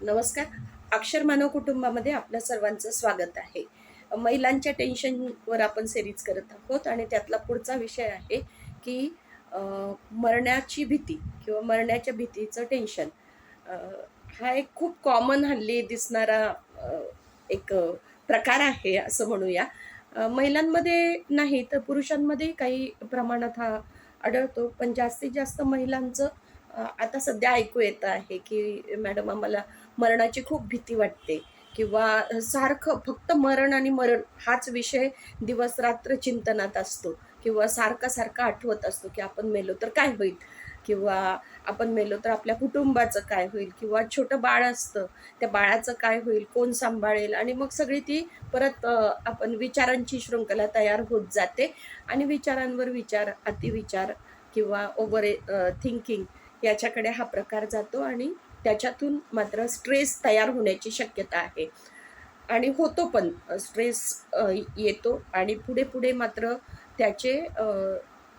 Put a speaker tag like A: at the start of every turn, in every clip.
A: नमस्कार. अक्षर मानव कुटुंबामध्ये आपल्या सर्वांचं स्वागत आहे. महिलांच्या टेन्शनवर आपण सिरीज करत आहोत आणि त्यातला पुढचा विषय आहे की मरण्याची भीती किंवा मरण्याच्या भीतीचं टेन्शन हा एक खूप कॉमन हल्ली दिसणारा एक प्रकार आहे असं म्हणूया. महिलांमध्ये नाही तर पुरुषांमध्ये काही प्रमाणात हा आढळतो. पण जास्तीत जास्त महिलांचं आता सध्या ऐकू येतं आहे की मॅडम आम्हाला मरणाची खूप भीती वाटते. किंवा सारखं फक्त मरण आणि मरण हाच विषय दिवस रात्र चिंतनात असतो. किंवा सारखा सारखा आठवत असतो की आपण मेलो तर काय होईल? किंवा आपण मेलो तर आपल्या कुटुंबाचं काय होईल? किंवा छोटं बाळ असतं त्या बाळाचं काय होईल? कोण सांभाळेल? आणि मग सगळी ती परत आपण विचारांची शृंखला तयार होत जाते. आणि विचारांवर विचार अतिविचार किंवा ओव्हर थिंकिंग याच्याकडे हा प्रकार जातो आणि त्याच्यातून मात्र स्ट्रेस तयार होण्याची शक्यता आहे. आणि होतो पण स्ट्रेस येतो आणि पुढे पुढे मात्र त्याचे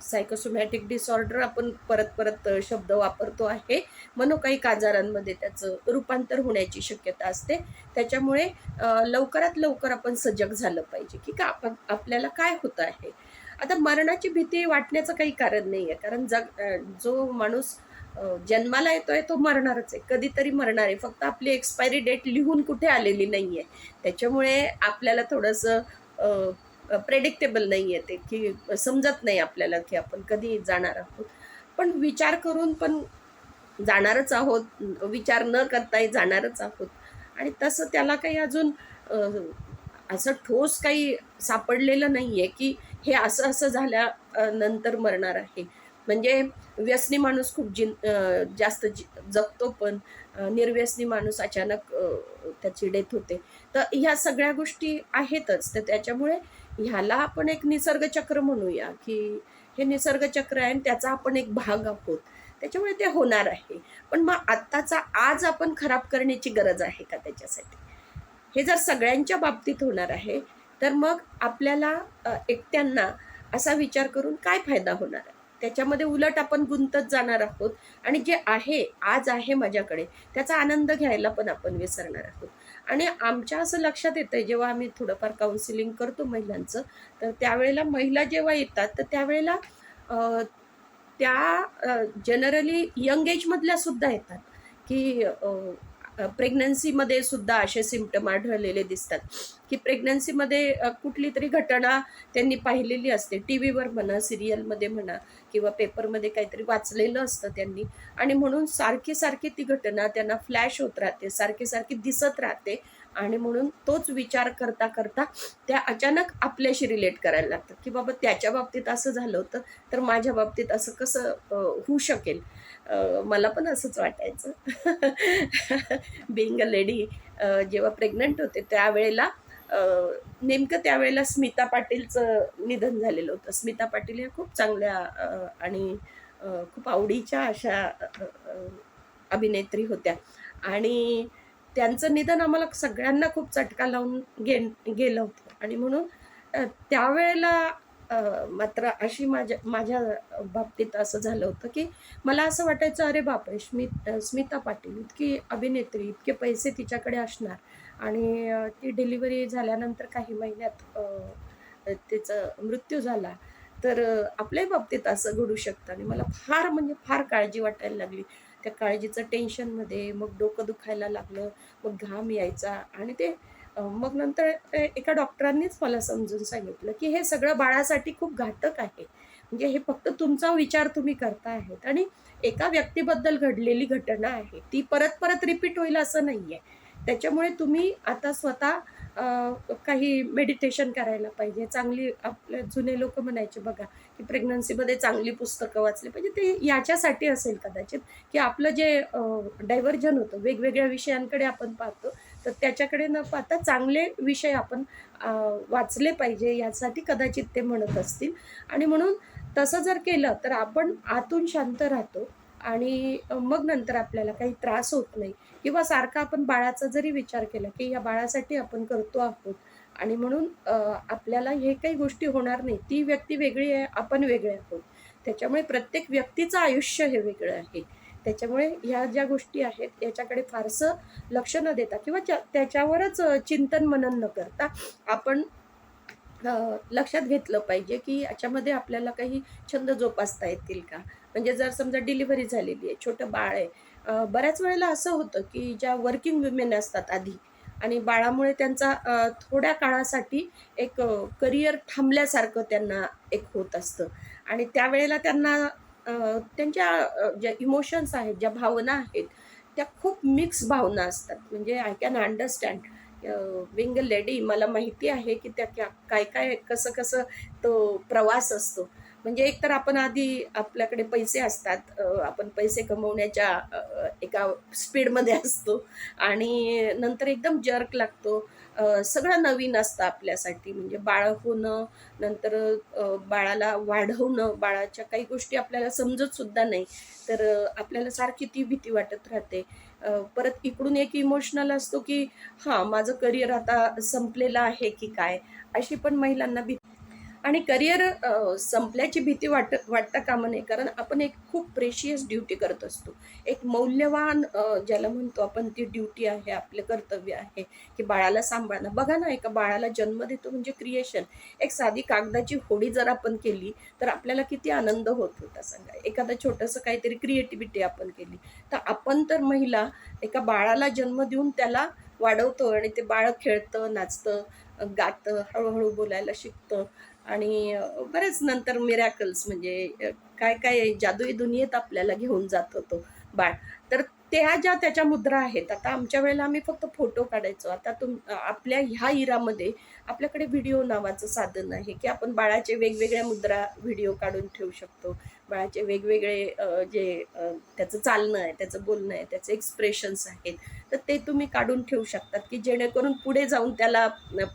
A: सायकोसोमॅटिक डिसऑर्डर आपण परत परत शब्द वापरतो आहे. मनोकायिक आजारांमध्ये त्याचं रूपांतर होण्याची शक्यता असते. त्याच्यामुळे लवकरात लवकर आपण सजग झालं पाहिजे की का आपण आपल्याला काय होतं आहे? आता मरणाची भीती वाटण्याचं काही कारण नाही आहे कारण जग जो माणूस जन्माला येतोय तो मरणारच आहे. कधीतरी मरणार आहे. फक्त आपली एक्सपायरी डेट लिहून कुठे आलेली नाही आहे त्याच्यामुळे आपल्याला थोडंसं प्रेडिक्टेबल नाही आहे ते. की समजत नाही आपल्याला की आपण कधी जाणार आहोत. पण विचार करून पण जाणारच आहोत. विचार न करताही जाणारच आहोत. आणि तसं त्याला काही अजून असं ठोस काही सापडलेलं नाही आहे की हे असं असं झाल्या नंतर मरणार आहे. म्हणजे व्यसनी माणूस खूप जिन जास्त जि- जगतो पण निर्व्यसनी माणूस अचानक त्याची डेथ होते. तर ह्या सगळ्या गोष्टी आहेतच. तर त्याच्यामुळे ह्याला आपण एक निसर्गचक्र म्हणूया की हे निसर्ग चक्र आहे आणि त्याचा आपण एक भाग आहोत. त्याच्यामुळे ते होणार आहे. पण मग आत्ताचा आज आपण खराब करण्याची गरज आहे का त्याच्यासाठी? हे जर सगळ्यांच्या बाबतीत होणार आहे तर मग आपल्याला एकट्यांना असा विचार करून काय फायदा होणार आहे? त्याच्यामध्ये उलट आपण गुंतत जाणार आहोत. आणि जे आहे आज आहे माझ्याकडे त्याचा आनंद घ्यायला पण आपण विसरणार आहोत. आणि आमच्या असं लक्षात येतं जेव्हा आम्ही थोडंफार काउन्सिलिंग करतो महिलांचं तर त्यावेळेला महिला जेव्हा येतात तर त्यावेळेला त्या जनरली यंग एजमधल्या सुद्धा येतात. की प्रेग्नन्सीमध्ये सुद्धा असे सिमटम आढळलेले दिसतात. की प्रेग्नन्सीमध्ये कुठली तरी घटना त्यांनी पाहिलेली असते. टी व्हीवर म्हणा सिरियलमध्ये म्हणा किंवा पेपरमध्ये काहीतरी वाचलेलं असतं त्यांनी. आणि म्हणून सारखी सारखी ती घटना त्यांना फ्लॅश होत राहते सारखी सारखी दिसत राहते. आणि म्हणून तोच विचार करता करता त्या अचानक आपल्याशी रिलेट करायला लागतात. की बाबा त्याच्या बाबतीत असं झालं होतं तर माझ्या बाबतीत असं कसं होऊ शकेल? मला पण असंच वाटायचं. बिईंग अ लेडी जेव्हा प्रेग्नंट होते त्यावेळेला नेमकं त्यावेळेला स्मिता पाटीलचं निधन झालेलं होतं. स्मिता पाटील ह्या खूप चांगल्या आणि खूप आवडीच्या अशा अभिनेत्री होत्या. आणि त्यांचं निधन आम्हाला सगळ्यांना खूप चटका लावून गे गेलं होतं. आणि म्हणून त्यावेळेला मात्र अशी माझ्या माझ्या बाबतीत असं झालं होतं की मला असं वाटायचं अरे बापरे स्मित स्मिता पाटील इतकी अभिनेत्री इतके पैसे तिच्याकडे असणार आणि ती डिलिव्हरी झाल्यानंतर काही महिन्यात तिचा मृत्यू झाला तर आपल्याही बाबतीत असं घडू शकतं. आणि मला फार म्हणजे फार काळजी वाटायला लागली. त्या काळजीचं टेन्शनमध्ये मग डोकं दुखायला लागलं मग घाम यायचा आणि ते मग नंतर एका डॉक्टरांनीच मला समजून सांगितलं की हे सगळं बाळासाठी खूप घातक आहे. म्हणजे हे फक्त तुमचा विचार तुम्ही करता आहेत आणि एका व्यक्तीबद्दल घडलेली घटना आहे. ती परत परत रिपीट होईल असं नाही आहे त्याच्यामुळे तुम्ही आता स्वतः काही मेडिटेशन करायला पाहिजे. चांगली आपले जुने लोक म्हणायचे बघा की प्रेग्नन्सीमध्ये चांगली पुस्तकं वाचली पाहिजे. ते याच्यासाठी असेल कदाचित की आपलं जे डायव्हर्जन होतं वेगवेगळ्या विषयांकडे आपण पाहतो तर त्याच्याकडे न पाहता चांगले विषय आपण वाचले पाहिजे यासाठी कदाचित ते म्हणत असतील. आणि म्हणून तसं जर केलं तर आपण आतून शांत राहतो आणि मग नंतर आपल्याला काही त्रास होत नाही. किंवा सारखा आपण बाळाचा जरी विचार केला की या बाळासाठी आपण करतो आहोत आणि म्हणून आपल्याला हे काही गोष्टी होणार नाही. ती व्यक्ती वेगळी आहे आपण वेगळे आहोत. त्याच्यामुळे प्रत्येक व्यक्तीचं आयुष्य हे वेगळं आहे. त्याच्यामुळे ह्या ज्या गोष्टी आहेत याच्याकडे फारसं लक्ष न देता किंवा त्याच्यावरच चिंतन मनन न करता आपण लक्षात घेतलं पाहिजे की याच्यामध्ये आपल्याला काही छंद जोपासता येतील का? म्हणजे जर समजा डिलिव्हरी झालेली आहे छोटं बाळ आहे बऱ्याच वेळेला असं होतं की ज्या वर्किंग वुमेन असतात आधी आणि बाळामुळे त्यांचा थोड्या काळासाठी एक करिअर थांबल्यासारखं त्यांना एक होत असतं आणि त्यावेळेला त्यांना त्यांच्या ज्या इमोशन्स आहेत ज्या भावना आहेत त्या खूप मिक्स भावना असतात. म्हणजे I can understand wing lady मला माहिती आहे की त्या क्या- काय काय कसं कसं तो प्रवास असतो. म्हणजे एकतर आपण आधी आपल्याकडे पैसे असतात आपण पैसे कमवण्याच्या एका स्पीडमध्ये असतो आणि नंतर एकदम जर्क लागतो. सगळं नवीन असतं आपल्यासाठी. म्हणजे बाळ होणं नंतर बाळाला वाढवणं बाळाच्या काही गोष्टी आपल्याला समजत सुद्धा नाही. तर आपल्याला सारखी ती भीती वाटत राहते. परत इकडून एक इमोशनल असतो की हां माझं करिअर आता संपलेलं आहे की काय? अशी पण महिलांना भीती आणि करिअर संपल्याची भीती वाट वाटता कामं नये कारण आपण एक खूप प्रेशियस ड्युटी करत असतो. एक मौल्यवान ज्याला म्हणतो आपण ती ड्युटी आहे आपलं कर्तव्य आहे की बाळाला सांभाळणं. बघा ना एका बाळाला जन्म देतो म्हणजे क्रिएशन एक साधी कागदाची होडी जर आपण केली तर आपल्याला किती आनंद होत होता सांगा. एखादं छोटंसं काहीतरी क्रिएटिव्हिटी आपण केली. तर आपण तर महिला एका बाळाला जन्म देऊन त्याला वाढवतो आणि ते बाळ खेळतं नाचतं गातं हळूहळू बोलायला शिकतं. आणि बरेच नंतर मिरॅकल्स म्हणजे काय काय जादुई दुनियेत आपल्याला घेऊन जात होतो बाळ. तर त्या ज्या त्याच्या मुद्रा आहेत आता आमच्या वेळेला आम्ही फक्त फोटो काढायचो. आता तुम आपल्या ह्या इरामध्ये आपल्याकडे व्हिडिओ नावाचं साधन आहे की आपण बाळाचे वेगवेगळ्या मुद्रा व्हिडिओ काढून ठेवू शकतो. बाळाचे वेगवेगळे जे त्याचं चालणं आहे त्याचं बोलणं आहे त्याचे एक्सप्रेशन्स आहेत. तर ते तुम्ही काढून ठेवू शकतात की जेणेकरून पुढे जाऊन त्याला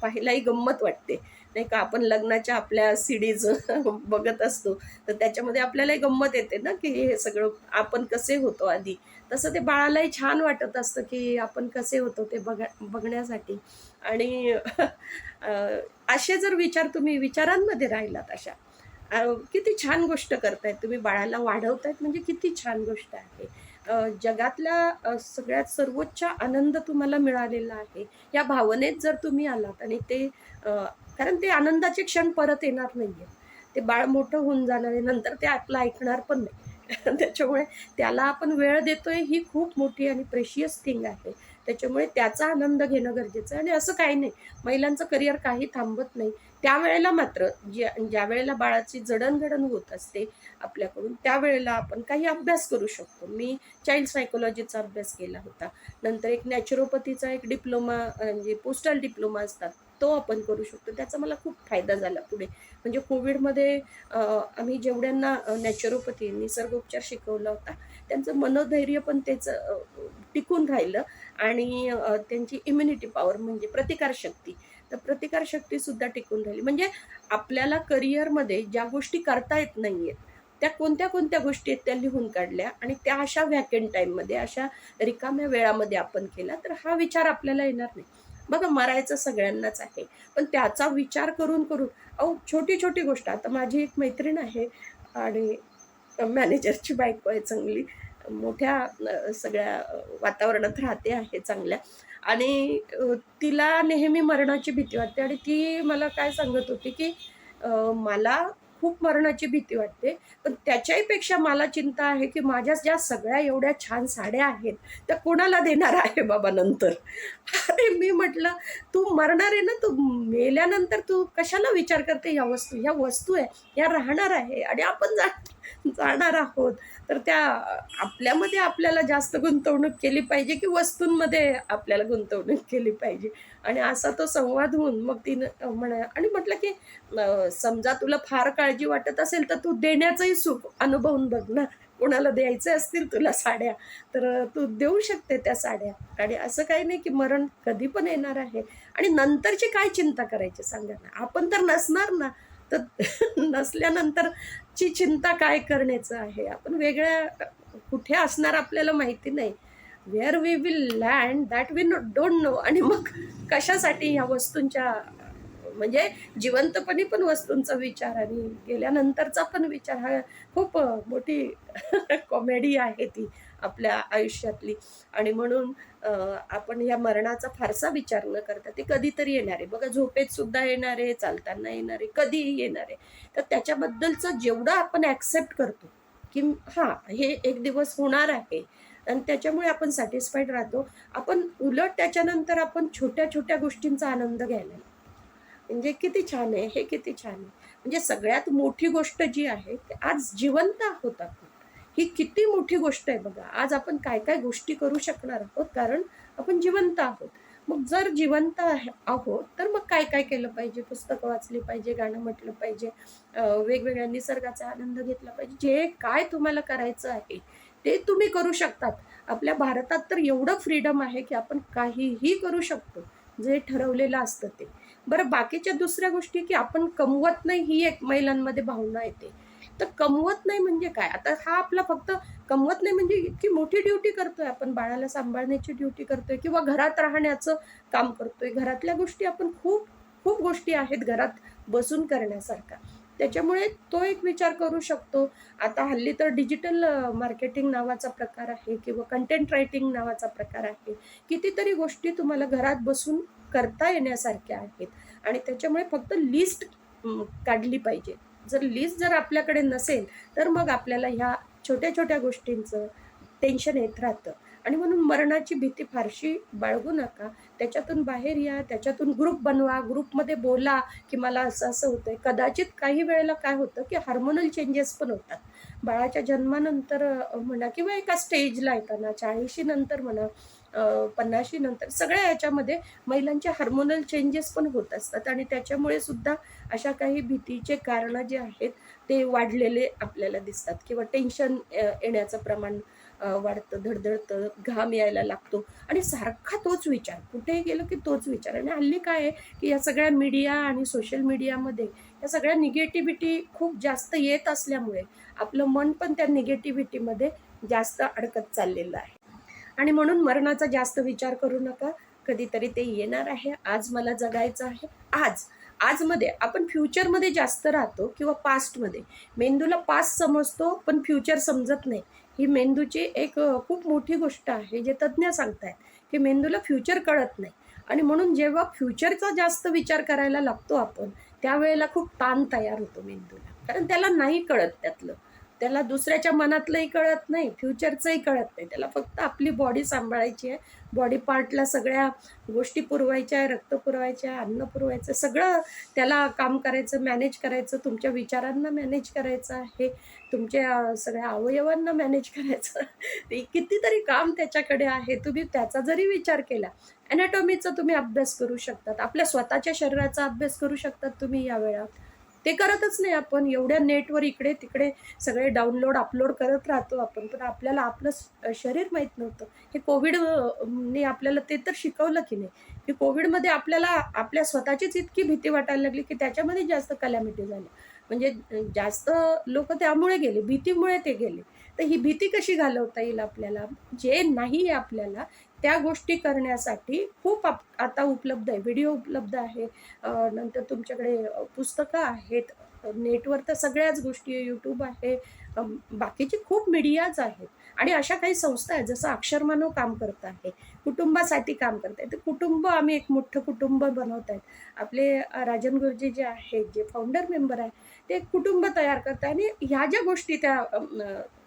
A: पाहायलाही गंमत वाटते. नाही का आपण लग्नाच्या आपल्या सिडीज बघत असतो तर त्याच्यामध्ये आपल्यालाही गंमत येते ना की हे सगळं आपण कसे होतो आधी. तसं ते बाळालाही छान वाटत असतं की आपण कसे होतो ते बघा बघण्यासाठी. आणि असे जर विचार तुम्ही विचारांमध्ये राहिलात अशा किती छान गोष्ट करतायत तुम्ही बाळाला वाढवतायत म्हणजे किती छान गोष्ट आहे. जगातल्या सगळ्यात सर्वोच्च आनंद तुम्हाला मिळालेला आहे. या भावनेत जर तुम्ही आलात आणि ते कारण ते आनंदाचे क्षण परत येणार नाहीये. ते बाळ मोठं होऊन जाणार आहे नंतर ते आपलं ऐकणार पण नाही. त्याच्यामुळे त्याला आपण वेळ देतोय ही खूप मोठी आणि प्रेशियस थिंग आहे. त्याच्यामुळे त्याचा आनंद घेणं गरजेचं आहे. आणि असं काही नाही. महिलांचं करिअर काही थांबत नाही. त्यावेळेला मात्र ज्या ज्या वेळेला बाळाची जडणघडण होत असते आपल्याकडून त्यावेळेला आपण काही अभ्यास करू शकतो. मी चाइल्ड सायकोलॉजीचा अभ्यास केला होता. नंतर एक नॅचरोपॅथीचा एक डिप्लोमा म्हणजे पोस्टल डिप्लोमा असतात. तो आपण करू शकतो. त्याचा मला खूप फायदा झाला पुढे. म्हणजे कोविडमध्ये आम्ही जेवढ्यांना नॅचरोपॅथी निसर्गोपचार शिकवला होता त्यांचं मनोधैर्य पण त्याचं टिकून राहिलं आणि त्यांची इम्युनिटी पॉवर म्हणजे प्रतिकारशक्ती तर प्रतिकारशक्तीसुद्धा टिकून राहिली. म्हणजे आपल्याला करिअरमध्ये ज्या गोष्टी करता येत नाही आहेत त्या कोणत्या कोणत्या गोष्टी आहेत त्या लिहून काढल्या आणि त्या अशा व्हॅकंट टाईममध्ये अशा रिकाम्या वेळामध्ये आपण केला तर हा विचार आपल्याला येणार नाही. बघा मरायचं सगळ्यांनाच आहे. पण त्याचा विचार करून करून अहो छोटी छोटी गोष्ट. आता माझी एक मैत्रीण आहे आणि मॅनेजरची बायको आहे चांगली. मोठ्या सगळ्या वातावरणात राहते आहे चांगल्या. आणि तिला नेहमी मरणाची भीती वाटते आणि ती मला काय सांगत होती की मला खूप मरणाची भीती वाटते. पण त्याच्याही पेक्षा मला चिंता आहे की माझ्या ज्या सगळ्या एवढ्या छान साड्या आहेत त्या कोणाला देणार आहे बाबा नंतर? अरे मी म्हटलं तू मरणार आहे ना तू मेल्यानंतर तू कशाला विचार करते ह्या वस्तू ह्या वस्तू आहे ह्या राहणार आहे आणि आपण जा जाणार आहोत. तर त्या आपल्यामध्ये आपल्याला जास्त गुंतवणूक केली पाहिजे की वस्तूंमध्ये आपल्याला गुंतवणूक केली पाहिजे? आणि असा तो संवाद होऊन मग तिनं म्हणा आणि म्हटलं की समजा तुला फार काळजी वाटत असेल तर तू देण्याचंही सुख अनुभवून बघ ना. कोणाला द्यायचे असतील तुला साड्या तर तू देऊ शकते त्या साड्या. आणि असं काही नाही की मरण कधी पण येणार आहे. आणि नंतरची काय चिंता करायची सांगा ना. आपण तर नसणार ना. तर नसल्यानंतर ची चिंता काय करण्याचं आहे? आपण वेगळ्या कुठे असणार आपल्याला माहिती नाही. Where we will land that we know don't know आणि मग कशासाठी ह्या वस्तूंच्या म्हणजे जिवंतपणी पण वस्तूंचा विचार आणि गेल्यानंतरचा पण विचार हा खूप मोठी कॉमेडी आहे ती आपल्या आयुष्यातली. आणि म्हणून आपण या मरणाचा फारसा विचार न करता ते कधीतरी येणार. आहे बघा झोपेत सुद्धा येणार आहे चालताना येणार आहे कधीही येणार. आहे तर त्याच्याबद्दलचं जेवढं आपण ॲक्सेप्ट करतो की हां हे एक दिवस होणार आहे आणि त्याच्यामुळे आपण सॅटिस्फाईड राहतो. आपण उलट त्याच्यानंतर आपण छोट्या छोट्या गोष्टींचा आनंद घ्यायला म्हणजे किती छान आहे हे किती छान आहे. म्हणजे सगळ्यात मोठी गोष्ट जी आहे ते आज जिवंत आहोत आपण. ही किती मोठी गोष्ट आहे बघा. आज आपण काय काय गोष्टी करू शकणार आहोत कारण आपण जिवंत आहोत. मग जर जिवंत आहोत तर मग काय काय केलं पाहिजे? पुस्तकं वाचली पाहिजे गाणं म्हटलं पाहिजे वेगवेगळ्या निसर्गाचा आनंद घेतला पाहिजे. जे काय तुम्हाला करायचं आहे ते तुम्ही करू शकतात. आपल्या भारतात तर एवढं फ्रीडम आहे की आपण काहीही करू शकतो. जे ठरवलेलं असतं ते. बरं बाकीच्या दुसऱ्या गोष्टी की आपण कमवत नाही ही एक महिलांमध्ये भावना येते. तर कमवत नाही म्हणजे काय? आता हा आपला फक्त कमवत नाही म्हणजे इतकी मोठी ड्युटी करतोय आपण बाळाला सांभाळण्याची ड्युटी करतोय किंवा घरात राहण्याचं काम करतोय. घरातल्या गोष्टी आपण खूप खूप गोष्टी आहेत घरात बसून करण्यासारखा. त्याच्यामुळे तो एक विचार करू शकतो. आता हल्ली तर डिजिटल मार्केटिंग नावाचा प्रकार आहे किंवा कंटेंट रायटिंग नावाचा प्रकार आहे. कितीतरी गोष्टी तुम्हाला घरात बसून करता येण्यासारख्या आहेत. आणि त्याच्यामुळे फक्त लिस्ट काढली पाहिजे. जर लिस्ट जर आपल्याकडे नसेल तर मग आपल्याला ह्या छोट्या छोट्या गोष्टींचं टेन्शन येत राहतं. आणि म्हणून मरणाची भीती फारशी बाळगू नका. त्याच्यातून बाहेर या त्याच्यातून ग्रुप बनवा ग्रुपमध्ये बोला की मला असं असं होतं आहे कदाचित काही वेळेला काय होतं की हार्मोनल चेंजेस पण होतात. बाळाच्या जन्मानंतर म्हणा किंवा एका स्टेजला येताना चाळीशी नंतर म्हणा पन्नाशी नंतर सगळ्या याच्यामध्ये महिलांचे हार्मोनल चेंजेस पण होत असतात आणि त्याच्यामुळे सुद्धा अशा काही भीतीचे कारणं जे आहेत ते वाढलेले आपल्याला दिसतात. किंवा टेन्शन येण्याचं प्रमाण वाढतं धडधडतं घाम यायला लागतो. आणि सारखा तोच विचार कुठेही गेलो की तोच विचार. आणि हल्ली काय आहे की या सगळ्या मीडिया आणि सोशल मीडियामध्ये या सगळ्या निगेटिव्हिटी खूप जास्त येत असल्यामुळे आपलं मन पण त्या निगेटिव्हिटीमध्ये जास्त अडकत चाललेलं आहे. आणि म्हणून मरणाचा जास्त विचार करू नका. कधीतरी ते येणार आहे. आज मला जगायचं आहे. आज आजमध्ये आपण फ्युचरमध्ये जास्त राहतो किंवा पास्टमध्ये. मेंदूला पास्ट समजतो पण फ्युचर समजत नाही. ही मेंदूची एक खूप मोठी गोष्ट आहे जे तज्ज्ञ सांगतायत की मेंदूला फ्युचर कळत नाही. आणि म्हणून जेव्हा फ्युचरचा जास्त विचार करायला लागतो आपण त्यावेळेला खूप ताण तयार होतो मेंदूला. कारण त्याला नाही कळत त्यातलं. त्याला दुसऱ्याच्या मनातलंही कळत नाही फ्युचरचंही कळत नाही. त्याला फक्त आपली बॉडी सांभाळायची आहे. बॉडी पार्टला सगळ्या गोष्टी पुरवायच्या आहे रक्त पुरवायच्या आहे अन्न पुरवायचं सगळं त्याला काम करायचं मॅनेज करायचं तुमच्या विचारांना मॅनेज करायचं आहे. तुमच्या सगळ्या अवयवांना मॅनेज करायचं कितीतरी काम त्याच्याकडे आहे. तुम्ही त्याचा जरी विचार केला ॲनाटॉमीचा तुम्ही अभ्यास करू शकतात. आपल्या स्वतःच्या शरीराचा अभ्यास करू शकतात तुम्ही या वेळात. ते करतच नाही आपण. एवढ्या नेटवर इकडे तिकडे सगळे डाउनलोड अपलोड करत राहतो आपण. पण आपल्याला आपलं शरीर माहीत नव्हतं. हे कोविड ने आपल्याला ते तर शिकवलं की नाही. की कोविडमध्ये आपल्याला आपल्या स्वतःचीच इतकी भीती वाटायला लागली की त्याच्यामध्ये जास्त कलॅमिटी झाल्या म्हणजे जास्त लोक त्यामुळे गेले भीतीमुळे ते गेले. तर ही भीती कशी घालवता येईल आपल्याला? जे नाही आहे आपल्याला त्या गोष्टी करण्यासाठी खूप आप आता उपलब्ध आहे. व्हिडिओ उपलब्ध आहे. नंतर तुमच्याकडे पुस्तकं आहेत. नेटवर तर सगळ्याच गोष्टी आहे. यूट्यूब आहे. बाकीचे खूप मीडियाज आहेत. आणि अशा काही संस्था आहेत जसं अक्षरमानव काम करत आहे. कुटुंबासाठी काम करत आहे. तर कुटुंब आम्ही एक मोठं कुटुंब बनवत आहेत. आपले राजन गुरुजी जे आहेत जे फाउंडर मेंबर आहे ते कुटुंब तयार करत आहे. आणि ह्या ज्या गोष्टी त्या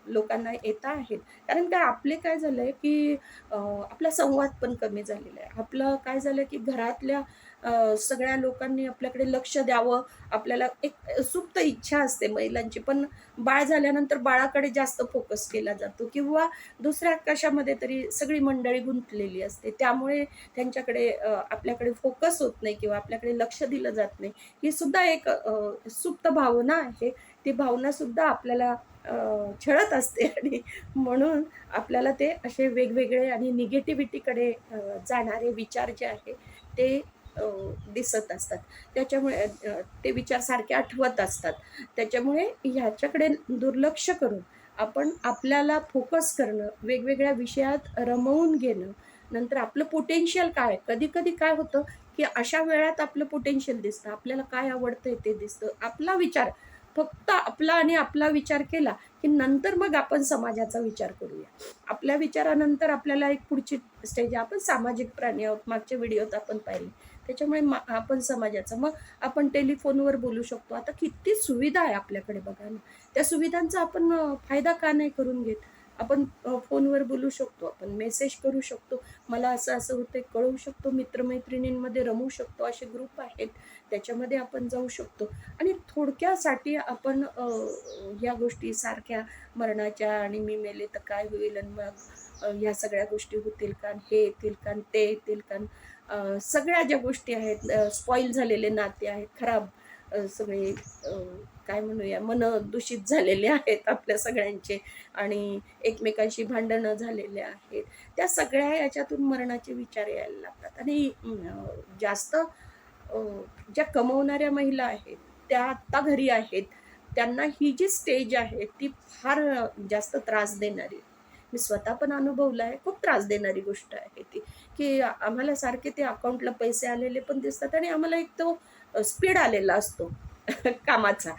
A: लोकांना येत आहेत. कारण काय आपले काय झालं आहे की आपला संवाद पण कमी झालेला आहे. आपलं काय झालं की घरातल्या सगळ्या लोकांनी आपल्याकडे लक्ष द्यावं आपल्याला एक सुप्त इच्छा असते महिलांची. पण बाळ झाल्यानंतर बाळाकडे जास्त फोकस केला जातो किंवा दुसऱ्या कशामध्ये तरी सगळी मंडळी गुंतलेली असते. त्यामुळे त्यांच्याकडे आपल्याकडे फोकस होत नाही किंवा आपल्याकडे लक्ष दिलं जात नाही. ही सुद्धा एक सुप्त भावना आहे. ती भावना सुद्धा आपल्याला छळत असते. आणि म्हणून आपल्याला ते असे वेगवेगळे आणि निगेटिव्हिटीकडे जाणारे विचार जे आहे ते दिसत असतात. त्याच्यामुळे ते विचार सारखे आठवत असतात. त्याच्यामुळे ह्याच्याकडे दुर्लक्ष करून आपण आपल्याला फोकस करणं वेगवेगळ्या विषयात रमवून घेणं नंतर आपलं पोटेन्शियल काय? कधी कधी काय होतं की अशा वेळात आपलं पोटेन्शियल दिसतं आपल्याला काय आवडतंय ते दिसतं आपला विचार फक्त आपला आणि आपला विचार केला की नंतर मग आपण समाजाचा विचार करूया. आपल्या विचारानंतर आपल्याला एक पुढची स्टेज आहे. आपण सामाजिक प्राणी आहोत. मागच्या व्हिडिओत आपण पाहिले. त्याच्यामुळे मा आपण समाजाचा. मग आपण टेलिफोनवर बोलू शकतो. आता किती सुविधा आहे आपल्याकडे बघा ना. त्या सुविधांचा आपण फायदा का नाही करून घेत? आपण फोनवर बोलू शकतो. आपण मेसेज करू शकतो. मला असं असं होतं कळवू शकतो. मित्रमैत्रिणींमध्ये रमू शकतो. असे ग्रुप आहेत. त्याच्यामध्ये आपण जाऊ शकतो. आणि थोडक्यासाठी आपण ह्या या गोष्टी सारख्या मरणाच्या आणि मी मेले तर काय होईल आणि मग ह्या सगळ्या गोष्टी होतील का हे येतील का ते येतील का सगळ्या ज्या गोष्टी आहेत स्पॉईल झालेले नाते आहेत खराब सगळे काय म्हणूया मन दूषित झालेले आहेत आपल्या सगळ्यांचे आणि एकमेकांशी भांडणं झालेले आहेत. त्या सगळ्या याच्यातून मरणाचे विचार यायला लागतात. आणि जास्त ज्या कमवणाऱ्या महिला आहेत त्या आत्ता घरी आहेत त्यांना ही जी स्टेज आहे ती फार जास्त त्रास देणारी. मी स्वतः पण अनुभवलं आहे खूप त्रास देणारी गोष्ट आहे ती. की आम्हाला सारखे ते अकाउंटला पैसे आलेले पण दिसतात आणि आम्हाला एक तो स्पीड आलेला असतो कामाचा.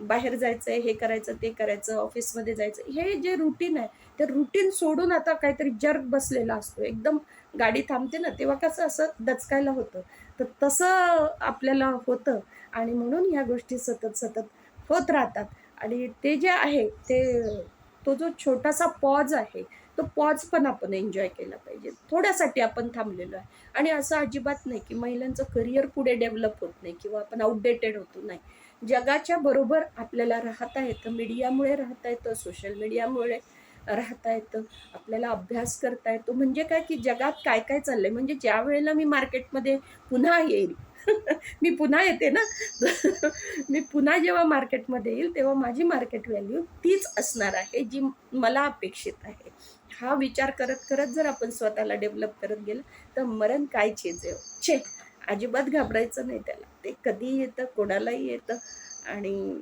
A: बाहेर जायचं हे करायचं ते करायचं ऑफिसमध्ये जायचं. हे जे रुटीन आहे ते रुटीन सोडून आता काहीतरी जर्क बसलेला असतो. एकदम गाडी थांबते ना तेव्हा कसं असं दचकायला होतं. तर तसं आपल्याला होतं आणि म्हणून ह्या गोष्टी सतत सतत होत राहतात. आणि ते जे आहे ते तो जो छोटासा पॉज आहे तो पॉज पण आपण एन्जॉय केला पाहिजे. थोड्यासाठी आपण थांबलेलो आहे. आणि असं अजिबात नाही की महिलांचं करिअर पुढे डेव्हलप होत नाही किंवा आपण आउटडेटेड होतो नाही. जगाच्या बरोबर आपल्याला राहता येतं मीडियामुळे राहता येतं सोशल मीडियामुळे राहता येतं आपल्याला अभ्यास करता येतो. म्हणजे काय की जगात काय काय चाललंय? म्हणजे ज्या वेळेला मी मार्केटमध्ये पुन्हा येईल मी पुन्हा येते ना? मी पुन्हा जेव्हा मार्केटमध्ये येईल तेव्हा माझी मार्केट व्हॅल्यू तीच असणार आहे जी मला अपेक्षित आहे. हा विचार करत करत जर आपण स्वतःला डेव्हलप करत गेलं तर मरण काय चीज छे अजिबात घाबरायचं नाही त्याला. ते कधी येतं कोणालाही येतं आणि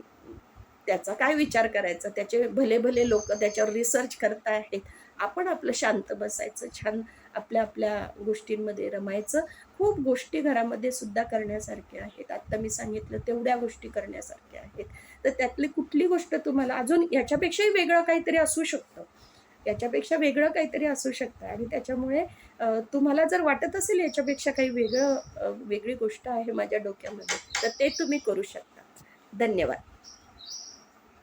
A: त्याचा काय विचार करायचा? त्याचे भले भले लोक त्याच्यावर रिसर्च करत आहेत. आपण आपलं शांत बसायचं छान आपल्या आपल्या गोष्टींमध्ये रमायचं. खूप गोष्टी घरामध्ये सुद्धा करण्यासारख्या आहेत. आत्ता मी सांगितलं तेवढ्या गोष्टी करण्यासारख्या आहेत. तर त्यातली कुठली गोष्ट तुम्हाला अजून याच्यापेक्षाही वेगळं काहीतरी असू शकतं. याच्यापेक्षा वेगळं काहीतरी असू शकतं. आणि त्याच्यामुळे तुम्हाला जर वाटत असेल याच्यापेक्षा काही वेगळं वेगळी गोष्ट आहे माझ्या डोक्यामध्ये तर ते तुम्ही करू शकता. धन्यवाद.